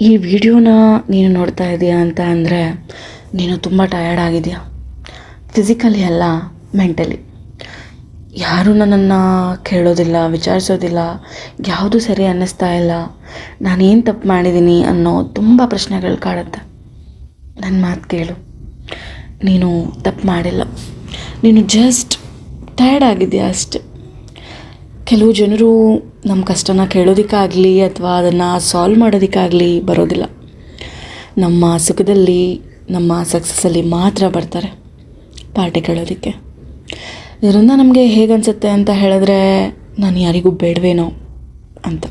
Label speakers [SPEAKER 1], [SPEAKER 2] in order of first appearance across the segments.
[SPEAKER 1] ಈ ವಿಡಿಯೋನ ನೀನು ನೋಡ್ತಾ ಇದೀಯಾ ಅಂತ ಅಂದರೆ ನೀನು ತುಂಬ ಟಯರ್ಡ್ ಆಗಿದೆಯಾ? ಫಿಸಿಕಲಿ ಅಲ್ಲ ಮೆಂಟಲಿ ಯಾರೂ ನನ್ನನ್ನು ಕೇಳೋದಿಲ್ಲ, ವಿಚಾರಿಸೋದಿಲ್ಲ, ಯಾವುದು ಸರಿ ಅನ್ನಿಸ್ತಾ ಇಲ್ಲ. ನಾನೇನು ತಪ್ಪು ಮಾಡಿದ್ದೀನಿ ಅನ್ನೋ ತುಂಬ ಪ್ರಶ್ನೆಗಳು ಕಾಡುತ್ತೆ. ನನ್ನ ಮಾತು ಕೇಳು. ನೀನು ತಪ್ಪು ಮಾಡಿಲ್ಲ. ನೀನು ಜಸ್ಟ್ ಟಯರ್ಡ್ ಆಗಿದೆಯಾ ಅಷ್ಟೆ. ಕೆಲವು ಜನರು ನಮ್ಮ ಕಷ್ಟನ ಕೇಳೋದಕ್ಕಾಗಲಿ ಅಥವಾ ಅದನ್ನು ಸಾಲ್ವ್ ಮಾಡೋದಕ್ಕಾಗಲಿ ಬರೋದಿಲ್ಲ. ನಮ್ಮ ಸುಖದಲ್ಲಿ, ನಮ್ಮ ಸಕ್ಸಸ್ಸಲ್ಲಿ ಮಾತ್ರ ಬರ್ತಾರೆ ಪಾರ್ಟಿ ಕೇಳೋದಕ್ಕೆ. ಇದರಿಂದ ನಮಗೆ ಹೇಗನ್ಸುತ್ತೆ ಅಂತ ಹೇಳಿದ್ರೆ, ನಾನು ಯಾರಿಗೂ ಬೇಡವೇನೋ ಅಂತ.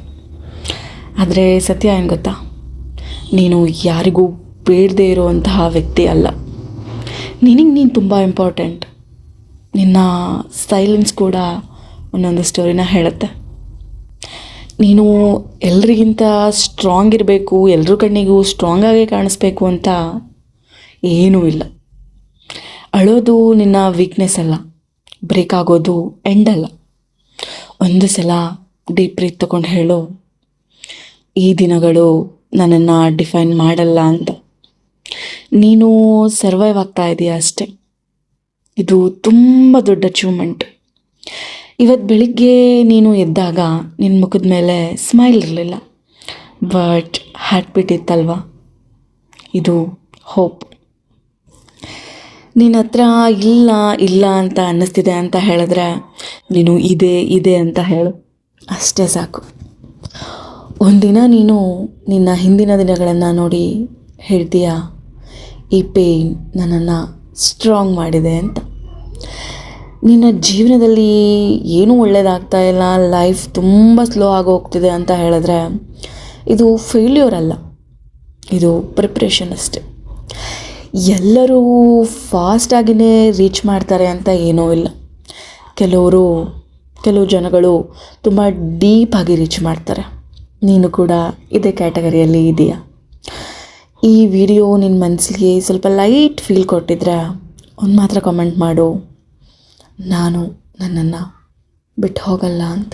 [SPEAKER 1] ಆದರೆ ಸತ್ಯ ಏನು ಗೊತ್ತಾ? ನೀನು ಯಾರಿಗೂ ಬೇಡದೇ ಇರುವಂತಹ ವ್ಯಕ್ತಿ ಅಲ್ಲ. ನಿನಗೆ ನೀನು ತುಂಬ ಇಂಪಾರ್ಟೆಂಟ್ ನಿನ್ನ ಸೈಲೆನ್ಸ್ ಕೂಡ ಒಂದೊಂದು ಸ್ಟೋರಿನ ಹೇಳುತ್ತೆ. ನೀನು ಎಲ್ರಿಗಿಂತ ಸ್ಟ್ರಾಂಗ್ ಇರಬೇಕು ಎಲ್ಲರ ಕಣ್ಣಿಗೂ ಸ್ಟ್ರಾಂಗ್ ಆಗಿ ಕಾಣಿಸ್ಬೇಕು ಅಂತ ಏನೂ ಇಲ್ಲ. ಅಳೋದು ನಿನ್ನ ವೀಕ್ನೆಸ್ ಅಲ್ಲ. ಬ್ರೇಕ್ ಆಗೋದು ಎಂಡ್ ಅಲ್ಲ. ಒಂದು ಸಲ ಡೀಪ್ ಬ್ರೀತ್ ತೊಗೊಂಡು ಹೇಳು, ಈ ದಿನಗಳು ನನ್ನನ್ನು ಡಿಫೈನ್ ಮಾಡಲ್ಲ ಅಂತ. ನೀನು ಸರ್ವೈವ್ ಆಗ್ತಾ ಇದೆಯಾ ಅಷ್ಟೇ. ಇದು ತುಂಬ ದೊಡ್ಡ ಅಚೀವ್ಮೆಂಟ್ ಇವತ್ತು ಬೆಳಿಗ್ಗೆ ನೀನು ಎದ್ದಾಗ ನಿನ್ನ ಮುಖದ ಮೇಲೆ ಸ್ಮೈಲ್ ಇರಲಿಲ್ಲ. ಬಟ್ ಹಾರ್ಟ್ ಬೀಟ್ ಇತ್ತಲ್ವ? ಇದು ಹೋಪ್ ನಿನ್ನ ಹತ್ರ ಇಲ್ಲ ಇಲ್ಲ ಅಂತ ಅನ್ನಿಸ್ತಿದೆ ಅಂತ ಹೇಳಿದ್ರೆ ನೀನು ಇದೆ ಇದೆ ಅಂತ ಹೇಳು. ಅಷ್ಟೇ ಸಾಕು. ಒಂದಿನ ನೀನು ನಿನ್ನ ಹಿಂದಿನ ದಿನಗಳನ್ನು ನೋಡಿ ಹೇಳ್ತೀಯಾ? ಈ ಪೇಯ್ನ್ ನನ್ನನ್ನು ಸ್ಟ್ರಾಂಗ್ ಮಾಡಿದೆ ಅಂತ. ನಿನ್ನ ಜೀವನದಲ್ಲಿ ಏನೂ ಒಳ್ಳೇದಾಗ್ತಾ ಇಲ್ಲ ಲೈಫ್ ತುಂಬ ಸ್ಲೋ ಆಗಿ ಅಂತ ಹೇಳಿದ್ರೆ ಇದು ಫೇಲ್ಯೂರ್ ಅಲ್ಲ, ಇದು ಪ್ರಿಪ್ರೇಷನ್ ಅಷ್ಟೆ. ಎಲ್ಲರೂ ಫಾಸ್ಟಾಗಿಯೇ ರೀಚ್ ಮಾಡ್ತಾರೆ ಅಂತ ಏನೂ ಇಲ್ಲ. ಕೆಲವರು, ಕೆಲವು ಜನಗಳು ತುಂಬ ಡೀಪಾಗಿ ರೀಚ್ ಮಾಡ್ತಾರೆ. ನೀನು ಕೂಡ ಇದೇ ಕ್ಯಾಟಗರಿಯಲ್ಲಿ ಇದೆಯಾ? ಈ ವಿಡಿಯೋ ನಿನ್ನ ಮನಸ್ಸಿಗೆ ಸ್ವಲ್ಪ ಲೈಟ್ ಫೀಲ್ ಕೊಟ್ಟಿದ್ರೆ ಒಂದು ಮಾತ್ರ ಕಮೆಂಟ್ ಮಾಡು. ನಾನು ನನ್ನನ್ನು ಬಿಟ್ಟು ಹೋಗಲ್ಲ ಅಂತ.